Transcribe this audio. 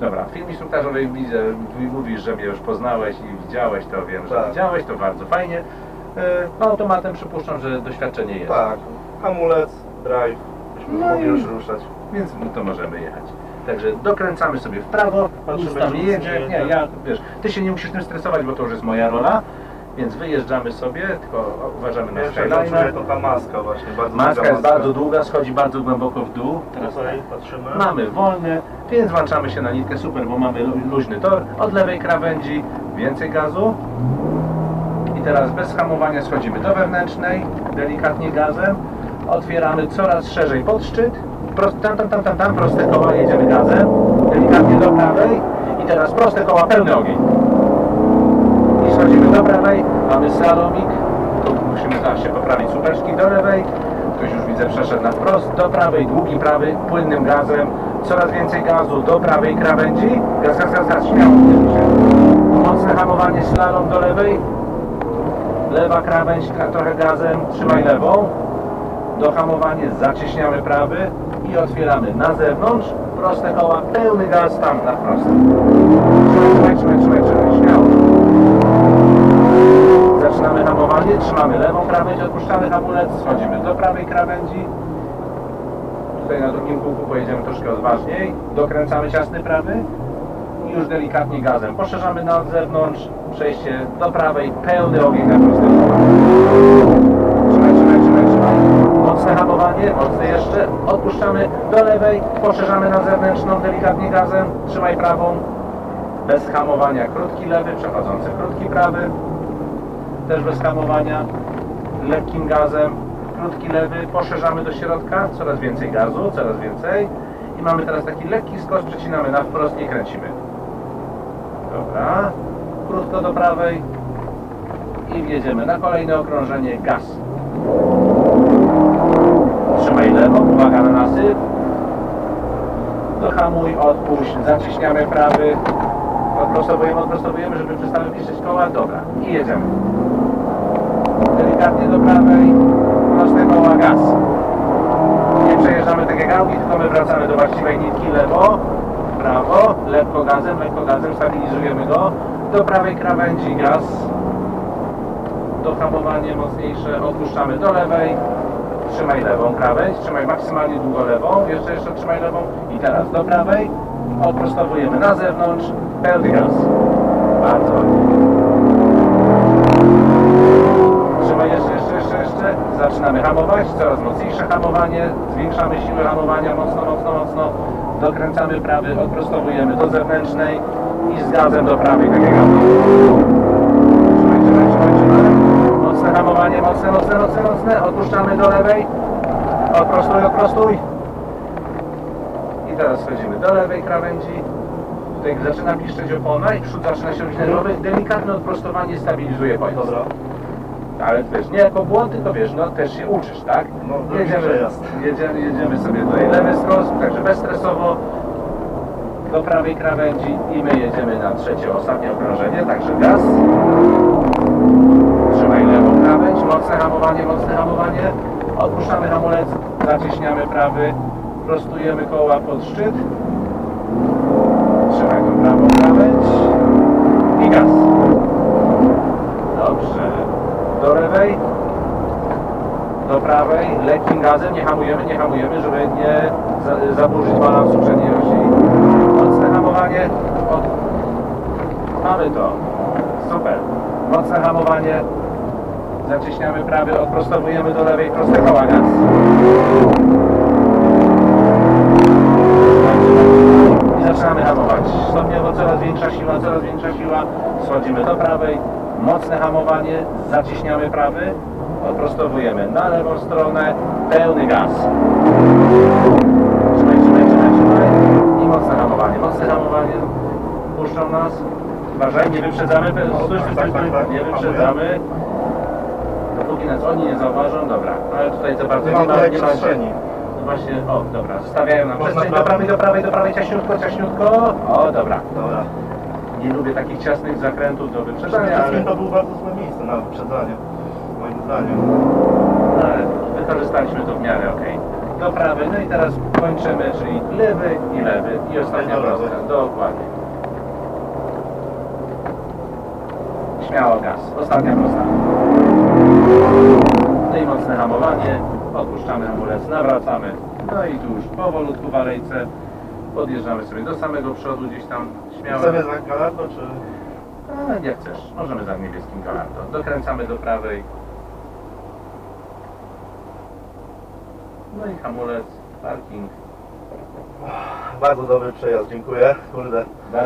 prawej widzę, mówisz, że mnie już poznałeś i widziałeś, to wiem, że Tak. widziałeś, to bardzo fajnie. E, No automatem przypuszczam, że doświadczenie jest. Tak, hamulec, drive, byśmy No mogli i- już ruszać. Więc no to możemy jechać. Także dokręcamy sobie w prawo, Patrzymy, nic tam czy nie nic jedzie. nie Nie, jedzie. ja, wiesz, ty się nie musisz tym stresować, bo to już jest moja rola. Więc wyjeżdżamy sobie, tylko uważamy na Pierwsze co skyline. czuję to ta maska właśnie, bardzo Maska długa jest bardzo długa, schodzi bardzo głęboko w dół. Teraz Tutaj patrzymy. mamy wolny, więc włączamy się na nitkę super, bo mamy lu- luźny tor. Od lewej krawędzi więcej gazu. I teraz bez hamowania schodzimy do wewnętrznej, delikatnie gazem. Otwieramy coraz szerzej pod szczyt. Prost, tam, tam, tam, tam, tam, proste koła, jedziemy gazem. Delikatnie do prawej. I teraz proste koła, pełny ogień. Schodzimy do prawej, mamy slalomik. Tu musimy zaraz się poprawić słupeczki do lewej. Ktoś już widzę przeszedł na wprost, do prawej, długi prawy, płynnym gazem. Coraz więcej gazu do prawej krawędzi. Gaz, gaz, gaz, gaz, śmiało. Mocne hamowanie slalom do lewej. Lewa krawędź, trochę gazem, trzymaj lewą. Dohamowanie, zacieśniamy prawy i otwieramy na zewnątrz. Proste koła, pełny gaz tam na wprost. Krawędź, odpuszczamy hamulec, schodzimy do prawej krawędzi. Tutaj na drugim kółku pojedziemy troszkę odważniej. Dokręcamy ciasny prawy i już delikatnie gazem. Poszerzamy na zewnątrz, przejście do prawej, pełny ogień na proste koła. Trzymaj, trzymaj, trzymaj, trzymaj. Mocne hamowanie, mocne jeszcze. Odpuszczamy do lewej, poszerzamy na zewnętrzną, delikatnie gazem. Trzymaj prawą. Bez hamowania krótki lewy, przechodzący krótki prawy. Też bez hamowania. Lekkim gazem, krótki lewy. Poszerzamy do środka, coraz więcej gazu, coraz więcej. I mamy teraz taki lekki skos, przecinamy na wprost i kręcimy. Dobra. Krótko do prawej. I wjedziemy na kolejne okrążenie. Gaz. Trzymaj lewą, uwaga na nasyp. Dohamuj, odpuść, zaciśniamy prawy. Odprostowujemy, odprostowujemy, żeby przestały piszeć koła. Dobra. I jedziemy. Delikatnie do prawej. Proste koła, gaz. Nie przejeżdżamy tak jak Audi, tylko my wracamy do właściwej nitki. Lewo, prawo, lekko gazem, lekko gazem, stabilizujemy go. Do prawej krawędzi gaz. Dohamowanie mocniejsze, odpuszczamy do lewej. Trzymaj lewą krawędź, trzymaj maksymalnie długo lewą, jeszcze, jeszcze trzymaj lewą i teraz do prawej, odprostowujemy na zewnątrz, pełny gaz. Bardzo ładnie. Trzymaj jeszcze, jeszcze, jeszcze, jeszcze. Zaczynamy hamować, coraz mocniejsze hamowanie, zwiększamy siłę hamowania mocno, mocno, mocno. Dokręcamy prawy, odprostowujemy do zewnętrznej i z gazem do prawej, tak jak. Mocne hamowanie, mocne, mocne, mocne, mocne. Odpuszczamy do lewej. Odprostuj, odprostuj. I teraz schodzimy do lewej krawędzi. Tutaj zaczyna piszczeć opona i przód zaczyna się robić nerwowy. Delikatne odprostowanie stabilizuje pojazd. Dobra. Ale wiesz, nie jako błąd, tylko wiesz, no też się uczysz, tak? No, drugi jedziemy, przejazd. jedziemy, jedziemy sobie tutaj lewy skos, także bezstresowo do prawej krawędzi i my jedziemy na trzecie, ostatnie okrążenie, także gaz. Trzymaj lewą krawędź, mocne hamowanie, mocne hamowanie. Odpuszczamy hamulec, zacieśniamy prawy, prostujemy koła pod szczyt. Trzymaj tą prawą krawędź i gaz. Do lewej. Do prawej. Lekkim gazem. Nie hamujemy, nie hamujemy, żeby nie za, zaburzyć balansu przedniej osi. Mocne hamowanie. Od... Mamy to. Super. Mocne hamowanie. Zacieśniamy prawy, odprostowujemy do lewej, proste koła gaz. I zaczynamy hamować. Stopniowo coraz większa siła, coraz większa siła. Schodzimy do prawej. Mocne hamowanie. Zaciśniamy prawy. Odprostowujemy na lewą stronę. Pełny gaz. Trzymaj, trzymaj, trzymaj, trzymaj. I mocne hamowanie. Mocne hamowanie. Puszczą nas. Uważaj, nie wyprzedzamy. Stój, stój, stój. Nie wyprzedzamy. Dopóki nas oni nie zauważą, dobra. Ale tutaj za bardzo Nie ma nie ma, Właśnie, o, dobra, zostawiają nam przestrzeń do prawej, do prawej, do prawej, ciaśniutko, ciaśniutko. O, dobra. Dobra nie lubię takich ciasnych zakrętów do wyprzedzania, tak, ale to było bardzo złe miejsce na wyprzedzanie, moim zdaniem. no, ale wykorzystaliśmy to w miarę okej. Do prawy, no i teraz kończymy, czyli lewy i lewy i ostatnia I Dokładnie. Śmiało gaz. Ostatnia prosta. No i mocne hamowanie. Odpuszczamy hamulec, nawracamy. No i tu już powolutku w alejce. Podjeżdżamy sobie do samego przodu, gdzieś tam śmiało. Sobie za galardo, czy... A, jak chcesz, możemy za niebieskim galardo. Dokręcamy do prawej. No i hamulec, parking. Bardzo dobry przejazd, dziękuję. Kurde.